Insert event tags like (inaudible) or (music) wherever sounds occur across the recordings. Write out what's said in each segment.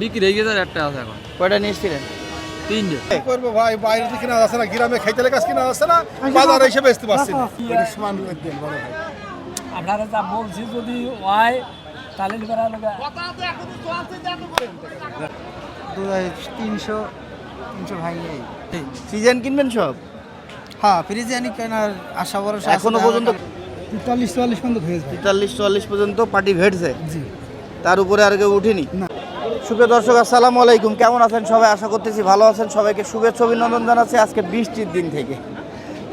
বিক্রি হয়ে গেছে একটা আছে এখন। কয়টা নিয়ে এসেছিলেন? তিনটে। করব ভাই? বাইরে থেকে কিনা আসে না গ্রামে খাইতে কাজ কিনা আসে না বাজারে এসে বেচতে পারছি না। সমান দেন বড় ভাই। আপনারা যা বলছি যদি হয় তাহলে তিনশো তিনশো সিজন কিনবেন সব? হ্যাঁ ফ্রিজে আনি কেনার আশা ভরসা এখনও পর্যন্ত। তেতাল্লিশ চুয়াল্লিশ পর্যন্ত হয়েছে তেতাল্লিশ চুয়াল্লিশ পর্যন্ত পার্টি ভেটছে জি। তার উপরে আর কেউ উঠেনি? সুপ্রিয় দর্শক, আসসালামু আলাইকুম। কেমন আছেন সবাই? আশা করতেছি ভালো আছেন। সবাইকে শুভেচ্ছা, অভিনন্দন জানাচ্ছি আজকে বৃষ্টির দিন থেকে।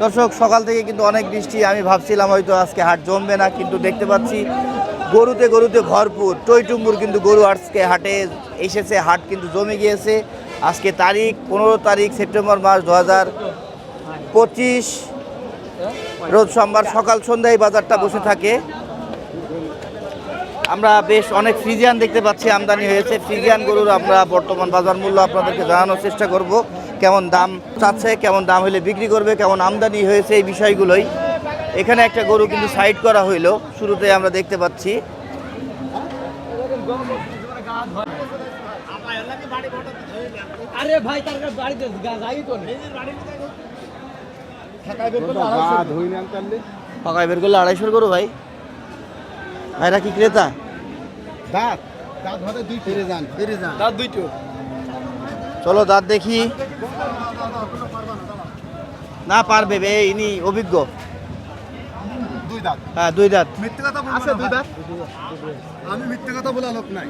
দর্শক, সকাল থেকে কিন্তু অনেক বৃষ্টি, আমি ভাবছিলাম হয়তো আজকে হাট জমবে না, কিন্তু দেখতে পাচ্ছি গরুতে গরুতে ভরপুর। টইটুম্বুর কিন্তু গরু আজকে হাটে এসেছে, হাট কিন্তু জমে গিয়েছে। আজকে তারিখ, পনেরো তারিখ, সেপ্টেম্বর মাস দু হাজার পঁচিশ। রোজ সোমবার সকাল সন্ধ্যায় বাজারটা বসে থাকে। আমরা বেশ অনেক ফ্রিজিয়ান দেখতে পাচ্ছি আমদানি হয়েছে। ফ্রিজিয়ান গরুর আমরা বর্তমান বাজার মূল্য আপনাদেরকে জানানোর চেষ্টা করব। কেমন দাম চাচ্ছে কেমন দাম হলে বিক্রি করবে কেমন আমদানি হয়েছে এই বিষয়গুলোই। এখানে একটা গরু কিন্তু সাইড করা হইল শুরুতে আমরা দেখতে পাচ্ছি। আরে ভাই তার বাড়িতে যাই তো ফাঁকায় বের করলে আড়াইশোর গরু ভাই। ভাইরা কি ক্রেতা? দাঁত। দাঁত ভাতে দুই ফিরে যান ফিরে যান দাঁত দুইটো। চলো দাঁত দেখি। না পারবে বে ইনি অভিজ্ঞ। দুই দাঁত। হ্যাঁ দুই দাঁত। মিথ্যে কথা বলব আছে দুই দাঁত? আমি মিথ্যে কথা বলা লোক নাই।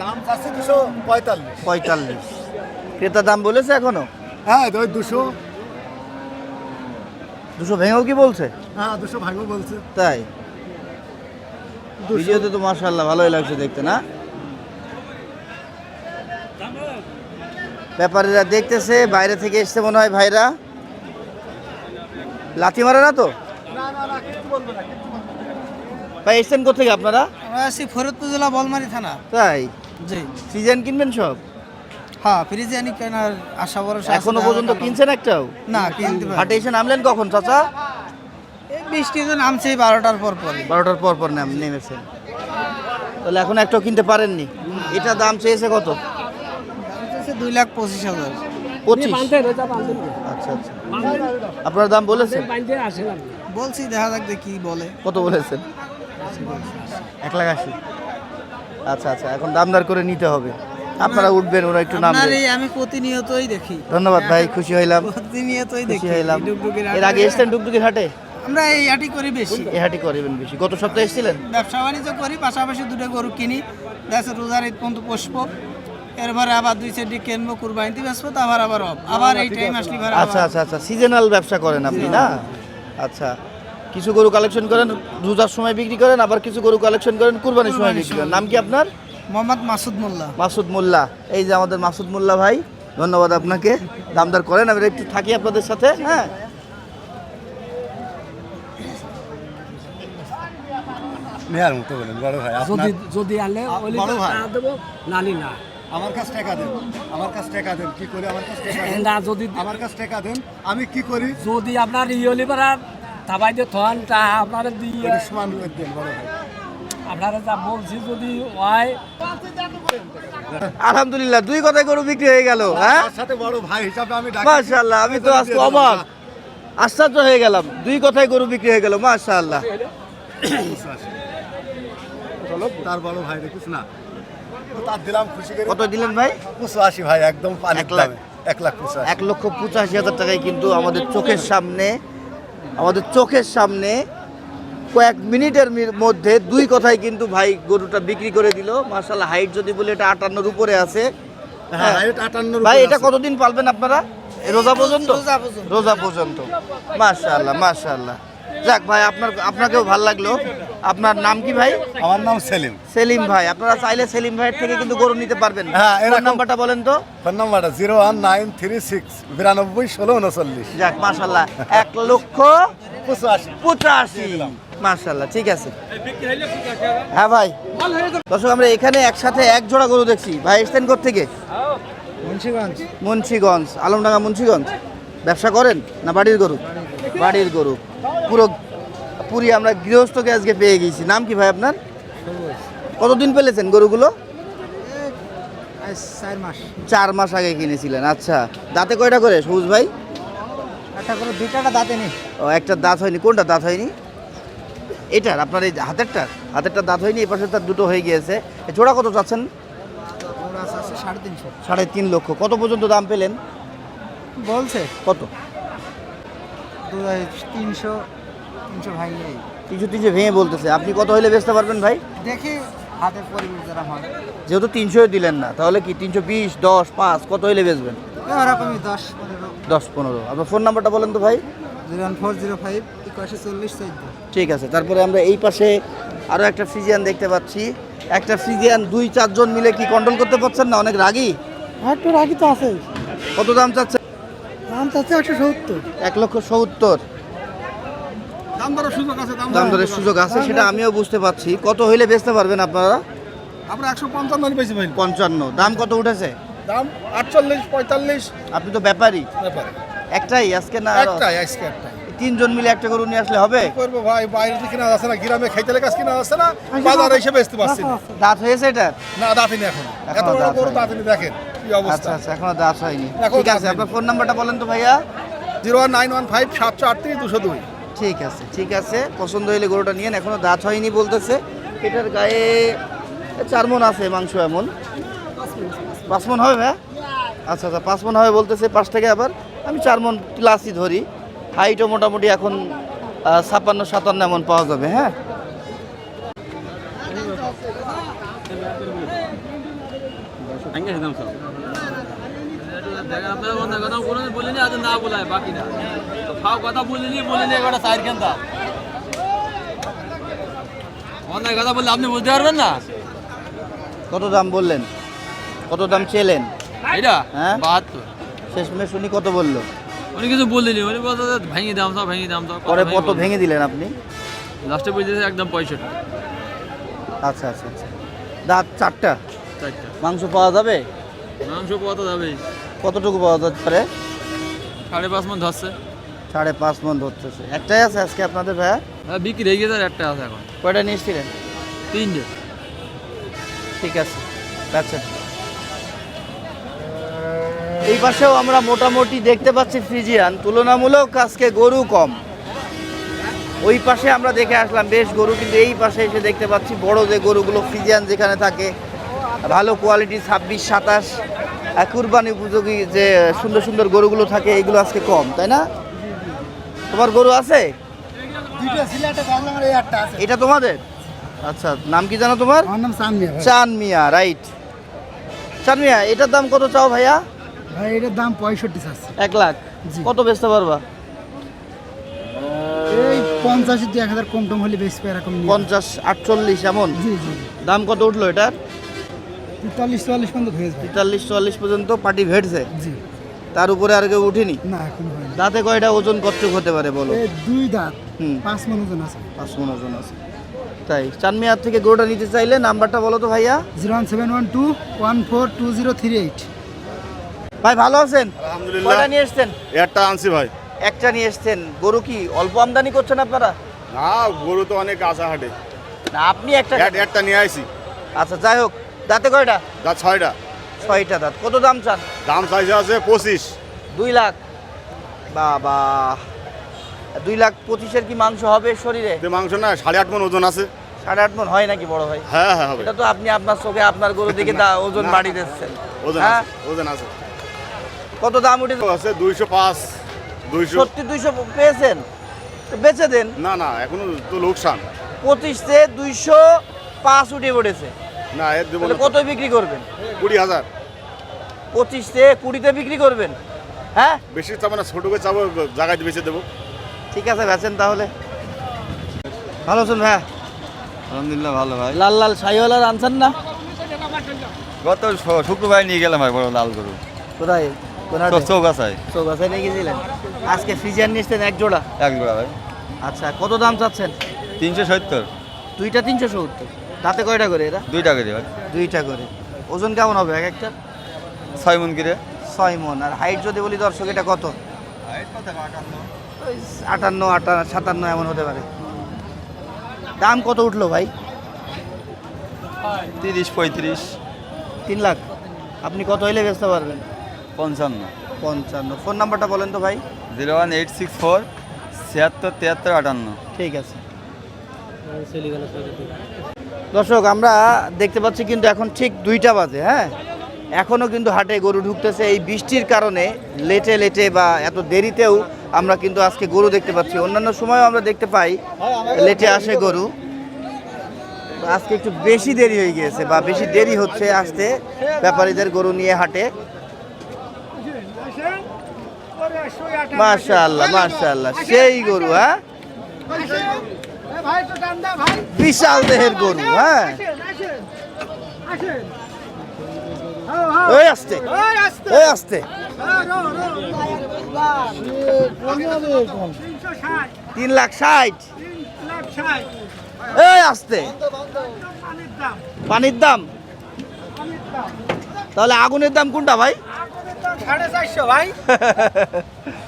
দাম চাচ্ছে দুশো পঁয়তাল্লিশ। পঁয়তাল্লিশ। ক্রেতা দাম বলেছে এখনও? হ্যাঁ ওই দুশো। দুশো ভেঙেও কি বলছে? হ্যাঁ দুশো ভাগও বলছে। তাই? ভিডিওতে তো মার্শাল্লাহ ভালোই লাগছে দেখতে না? ব্যাপারীরা দেখতেছে বাইরে থেকে এসছে মনে হয় ভাইরা। লাথি মারে না তো? ভাই এসছেন কোথেকে আপনারা? আমরা আছি ফরিদপুর জেলা বলমারি থানা। তাই? জি। সিজন কিনবেন সব? হ্যাঁ ফ্রিজে আনি কেনার আশা ভরসা এখনও পর্যন্ত কিনছেন একটাও? না কিনতে পারি হাটে এসে নামলেন কখন চাচা? এই বৃষ্টি তো নামছে বারোটার পর পরে। বারোটার পর পর নাম নেমেছেন। তাহলে এখন একটাও কিনতে পারেননি? এটা দাম চেয়েছে কত? দুই লাখ পঁচিশ হাজার। পঁচিশ? আচ্ছা আচ্ছা। আপনার দাম বলেছেন? বলছি দেখা যাক যে কি বলে। কত বলেছেন? এক লাখ আশি। আচ্ছা আচ্ছা এখন দামদার করে নিতে হবে। আপনারা উঠবেন ওরা একটু নাম এই আমি প্রতিনিয়তই দেখি। ধন্যবাদ ভাই খুশি হইলাম। প্রতিনিয়তই খুশি দেখি হইলাম। এর আগে এসছেন ডুগডুগির হাটে? আমরা এই হাটি করি বেশি। এ হাটে করবেন বেশি। গত সপ্তাহে এসেছিলেন? ব্যবসা বাণিজ্য করি পাশাপাশি দুটো গরু কিনি। দেশে রোজার ঈদ পর্যন্ত পুষবো এরপরে আবার দুই চারটি কিনবো কুরবানিতে বেসবো তো আবার আবার আবার এই টাইম আসলে এবার আচ্ছা আচ্ছা আচ্ছা। সিজনাল ব্যবসা করেন আপনি না? আচ্ছা। কিছু গরু কালেকশন করেন রোজার সময় বিক্রি করেন আবার কিছু গরু কালেকশন করেন কুরবানির সময় বিক্রি করেন। নাম কি আপনার? মোহাম্মদ মাসুদ মোল্লা। মাসুদ মোল্লা। এই যে আমাদের মাসুদ মোল্লা ভাই ধন্যবাদ আপনাকে। দামদার করেন আমি একটু থাকি আপনাদের সাথে হ্যাঁ? নেয়ার মতো বলেন বড় ভাই যদি যদি আনলে বড় ভাই। না নালি না। আমার কাছে টাকা দেন আমার কাছে টাকা দেন কি করি আমার কাছে টাকা দেন? না যদি আমার কাছে টাকা দেন আমি কি করি? যদি আপনার ইয়লি দিয়ে থন তা আপনারা দিয়ে সমান দেন বড় ভাই। আপনারা যা বলছি যদি হয় আলহামদুলিল্লাহ দুই কথায় গরু বিক্রি হয়ে গেল হ্যাঁ? সাথে বড় ভাই হিসাবে আমি ডাকি। মাশাআল্লাহ আমি তো আজকে অবাক। আশ্চর্য হয়ে গেলাম দুই কথায় গরু বিক্রি হয়ে গেল মাশাআল্লাহ। চলো তার বড় ভাই দেখিস না। তার দিলাম খুশি কত দিলেন ভাই? পঁচাশি ভাই একদম এক লাখ। এক লাখ এক লক্ষ পঁচাশি হাজার টাকায় কিন্তু আমাদের চোখের সামনে আমাদের চোখের সামনে কয়েক মিনিটের মধ্যে দুই কথায় কিন্তু ভাই গরুটা বিক্রি করে দিল। মার্শাল হাইট যদি বলে এটা আটান্নর উপরে আছে। হ্যাঁ ভাই এটা কতদিন পালবেন আপনারা? রোজা পর্যন্ত? রোজা পর্যন্ত। মার্শাল্লাহ মাশাআল্লাহ। যাক ভাই আপনার আপনাকেও ভালো লাগল। আপনার নাম কি ভাই? আমার নাম সেলিম। সেলিম ভাই। আপনারা চাইলে সেলিম ভাইয়ের থেকে কিন্তু গরু নিতে পারবেন। হ্যাঁ, ফোন নাম্বারটা বলেন তো। ফোন নাম্বারটা zero one nine three six বিরানব্বই ষোলো উনচল্লিশ। যাক মাশাআল্লাহ। এক লক্ষ পঁচাশি। পঁচাশি। মাশাআল্লাহ ঠিক আছে। হ্যাঁ ভাই। দর্শক আমরা এখানে একসাথে এক জোড়া গরু দেখছি। ভাই এসছেন থেকে মুন্সিগঞ্জ। মুন্সিগঞ্জ আলমডাঙ্গা মুন্সিগঞ্জ। ব্যবসা করেন না বাড়ির গরু। বাড়ির গরু। পুরো পুরি আমরা গৃহস্থকে আজকে পেয়ে গেছি। নাম কি ভাই আপনার? কতদিন পেলেছেন গরুগুলো? চার মাস। চার মাস আগে কিনেছিলেন আচ্ছা। দাঁতে কয়টা করে সবুজ ভাই? একটা করে দুইটাটা দাঁতে নেই। ও একটা দাঁত হয়নি কোনটা দাঁত হয়নি? এটার আপনার এই হাতেরটার। হাতেরটা দাঁত হয়নি এই পাশে তার দুটো হয়ে গিয়েছে। এ জোড়া কত চাচ্ছেন? সাড়ে তিন লক্ষ। কত পর্যন্ত দাম পেলেন? বলছে। কত? তিনশো। তিনশো ভাই তিনশো তিনশো ভেঙে বলতেছে। আপনি কত হইলে বেচতে পারবেন ভাই? দেখি হাতের পরিবেশ যারা হয়। যেহেতু তিনশো দিলেন না তাহলে কি তিনশো বিশ দশ পাঁচ কত হইলে বেচবেন? ওরকমই দশ পনেরো। দশ পনেরো। আপনার ফোন নাম্বারটা বলেন তো ভাই। জিরো ফোর জিরো ফাইভ একাশি চল্লিশ ঠিক আছে তারপরে আমরা এই পাশে আরও একটা ফ্রিজিয়ান দেখতে পাচ্ছি। একটা ফ্রিজিয়ান দুই চারজন মিলে কি কন্ট্রোল করতে পারছেন না? অনেক রাগি? একটু রাখি তো আছে কত দাম চাচ্ছেন? দাম চাচ্ছে একশো সত্তর। এক লক্ষ সত্তর। দাম দরের সুযোগ আছে সেটা আমিও বুঝতে পারছি। কত হইলে বেচতে পারবেন আপনারা? আমরা একশো পঞ্চান্ন পেয়েছি ভাই। পঞ্চান্ন। দাম কত উঠেছে? দাম আটচল্লিশ পঁয়তাল্লিশ। আপনি তো ব্যাপারী। একটাই আজকে না একটাই আজকে একটাই। তিনজন মিলে একটা গরু নিয়ে আসলে হবে? করব ভাই? বাইরে থেকে কিনা যাচ্ছে না গ্রামে খাইতে কাজ কিনা যাচ্ছে না বাজারে এসে বেচতে পারছি। দাঁত হয়েছে এটা? না দাঁতিনি এখন। এত এখনও বড় দাঁত গরু হয়নি। দাঁতিনি দেখেন কি আচ্ছা অবস্থা। আচ্ছা এখনও দাঁত হয়নি। ঠিক আছে আপনার ফোন নাম্বারটা বলেন তো ভাইয়া। Zero one nine one five সাতশো আটত্রিশ দুশো দুই। ঠিক আছে ঠিক আছে। পছন্দ হইলে গরুটা নিয়েন, এখনও দাঁত হয়নি বলতেছে। এটার গায়ে চার মন আছে, মাংস এমন। পাঁচ মন হবে ভাইয়া আচ্ছা আচ্ছা পাঁচ মন হবে বলতেছে পাঁচ থেকে আবার। আমি চার মন প্লাসই ধরি। হাইটও মোটামুটি এখন ছাপ্পান্ন, সাতান্ন এমন পাওয়া যাবে হ্যাঁ? দেখেন অন্য কথা কোনো বলিনি আজ না বলায় বাকি না তো কথা বলিনি বলিনি একটা সাইড কেন দাও? অন্য কথা বললে আপনি বুঝতে পারবেন না? কত দাম বললেন? কত দাম চেলেন? এটা হ্যাঁ? বাহাত্তর। শেষমেশ উনি কত বলল? উনি কিছু বলিনি উনি বলতে ভেঙে দাম সব ভেঙে দাম সব পরে কত ভেঙে দিলেন আপনি? লাস্টে বুঝতেছে একদম পঁয়ষট্টি। আচ্ছা আচ্ছা আচ্ছা। দাঁত চারটা? চারটা। মাংস পাওয়া যাবে? মাংস কত যাবেই। কতটুকু পাওয়া যেতে পারে সাড়ে পাঁচ মন ধরছে। সাড়ে পাঁচ মন ধরতেছে। একটাই আছে আজকে আপনাদের ভাইয়া? হ্যাঁ বিক্রি হয়ে গেছে একটা আছে এখন। কয়টা নিয়েছিলেন তিনটে। ঠিক আছে আচ্ছা। এই পাশেও আমরা মোটামুটি দেখতে পাচ্ছি ফ্রিজিয়ান। তুলনামূলক আজকে গরু কম। ওই পাশে আমরা দেখে আসলাম বেশ গরু কিন্তু এই পাশে এসে দেখতে পাচ্ছি বড় যে গরুগুলো ফ্রিজিয়ান যেখানে থাকে ভালো কোয়ালিটি ছাব্বিশ সাতাশ কুরবানি উপযোগী যে সুন্দর সুন্দর গরুগুলো থাকে এগুলো আজকে কম তাই না? তোমার গরু আছে? এটা তোমাদের? আচ্ছা নাম কি জানো তোমার? চান মিয়া রাইট চান মিয়া এটার দাম কত চাও ভাইয়া? ভাই এটার দাম পঁয়ষট্টি এক লাখ। কত বেচতে পারবা? এই পঞ্চাশ এক হাজার কম টম হলে বেশি এরকম। পঞ্চাশ আটচল্লিশ এমন? জি জি। দাম কত উঠল এটার? তেতাল্লিশ চুয়াল্লিশ পর্যন্ত হয়ে যাবে। তেতাল্লিশ চুয়াল্লিশ পর্যন্ত পার্টি ভেটছে জি। তার উপরে আর কেউ উঠেনি? না এখন হয়নি। দাঁতে কয়টা ওজন কতটুক হতে পারে বলো? এই দুই দাঁত। হুম। পাঁচ মন ওজন আছে। পাঁচ মন ওজন আছে। তাই চান মিয়ার থেকে গরুটা নিতে চাইলে নাম্বারটা বলো তো ভাইয়া। Zero one seven one two one four two zero three eight. ভাই ভালো আছেন? আলহামদুলিল্লাহ। কয়টা নিয়ে এসছেন? একটা আনছি ভাই। একটা নিয়ে এসছেন। গরু কি অল্প আমদানি করছেন আপনারা? না গরু তো অনেক আসা হাটে না আপনি একটা এক- একটা নিয়ে আইছি। আচ্ছা যাই হোক। দাঁতে কয়টা? দাঁত ছয়টা। ছয়টা দাঁত। কত দাম চান? দাম চাইছে আছে পঁচিশ। দুই লাখ। বাবা। দুই লাখ পঁচিশের কি মাংস হবে শরীরে? মাংস না সাড়ে আট মন ওজন আছে। সাড়ে আট মন হয় নাকি বড় ভাই? হ্যাঁ হ্যাঁ এটা তো আপনি আপনার চোখে আপনার গরু দিকে ওজন না। বাড়ি দিচ্ছেন। ওজন হ্যাঁ? ওজন আছে। কত দাম উঠে আছে দুইশো পাঁচ দুইশো সত্যি দুইশো পেয়েছেন? তো বেচে দেন। না না এখনও তো লোকসান। পঁচিশতে দুইশো পাঁচ উঠে পড়েছে। না এর দেবো না। কত বিক্রি করবেন? কুড়ি হাজার। পঁচিশতে কুড়িতে বিক্রি করবেন? হ্যাঁ? বেশি চাবো না ছোটো করে চাবো জায়গায় বেঁচে দেবো। ঠিক আছে বেচেন তাহলে। ভালো আছেন ভাইয়া আলহামদুলিল্লাহ ভালো ভাই। লাল লাল শাহিওয়ালার আনছেন না? গত শ- শুক্রবার নিয়ে গেলাম ভাই বড় লাল গরু। কোথায়? কোনার চৌগাছায়। নিয়ে গেছিলেন? আজকে ফ্রিজার নিয়েছেন এক জোড়া? এক জোড়া ভাই। আচ্ছা কত দাম চাচ্ছেন? তিনশো সত্তর। দুইটা তিনশো সত্তর। তাতে কয়টা করে এরা? দুইটা করে ভাই। দুইটা করে। ওজন কেমন হবে এক একটা? ছয় মন কিরে। ছয় মন। আর হাইট যদি বলি দর্শক এটা কত? আটান্ন আটান্ন সাতান্ন এমন হতে পারে। দাম কত উঠল ভাই? তিরিশ পঁয়ত্রিশ। তিন লাখ। আপনি কত হইলে বেচতে পারবেন? পঞ্চান্ন। পঞ্চান্ন। ফোন নাম্বারটা বলেন তো ভাই। Zero one eight six four ছিয়াত্তর তিয়াত্তর আটান্ন। ঠিক আছে। দর্শক, আমরা দেখতে পাচ্ছি কিন্তু এখন ঠিক দুইটা বাজে হ্যাঁ? এখনও কিন্তু হাটে গরু ঢুকতেছে। এই বৃষ্টির কারণে লেটে লেটে বা এত দেরিতেও আমরা কিন্তু আজকে গরু দেখতে পাচ্ছি। অন্যান্য সময়ও আমরা দেখতে পাই, লেটে আসে গরু। আজকে একটু বেশি দেরি হয়ে গিয়েছে বা বেশি দেরি হচ্ছে আসতে ব্যাপারীদের গরু নিয়ে হাটে। মাশাআল্লাহ মাশাআল্লাহ। সেই গরু হ্যাঁ? বিশাল দেহের গরু হ্যাঁ। ওই আসতে। ওই আসতে। তিন লাখ ষাট। এই আসতে। পানির দাম। তাহলে আগুনের দাম কোনটা ভাই? সাড়ে চারশো ভাই। (laughs)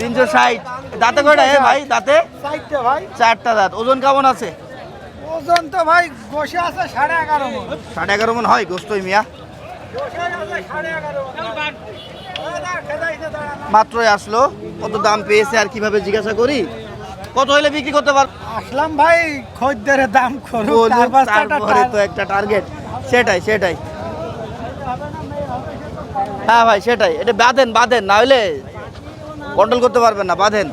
তিনশো ষাট। দাঁতে কয়টা ভাই দাঁতে? চারটে ভাই। চারটা দাঁত। ওজন কেমন আছে? ওজন তো ভাই আছে সাড়ে এগারো মন। সাড়ে এগারো মন হয় গোস্তই মিয়া? মাত্রই আসলো। কত দাম পেয়েছে আর কীভাবে জিজ্ঞাসা করি? কত হইলে বিক্রি করতে পার আসলাম ভাই খদ্দের দাম তারপরে তো একটা টার্গেট। সেটাই সেটাই। হ্যাঁ ভাই সেটাই। এটা বাঁধেন বাঁধেন না হলে কন্ট্রোল করতে পারবেন না বাঁধেন।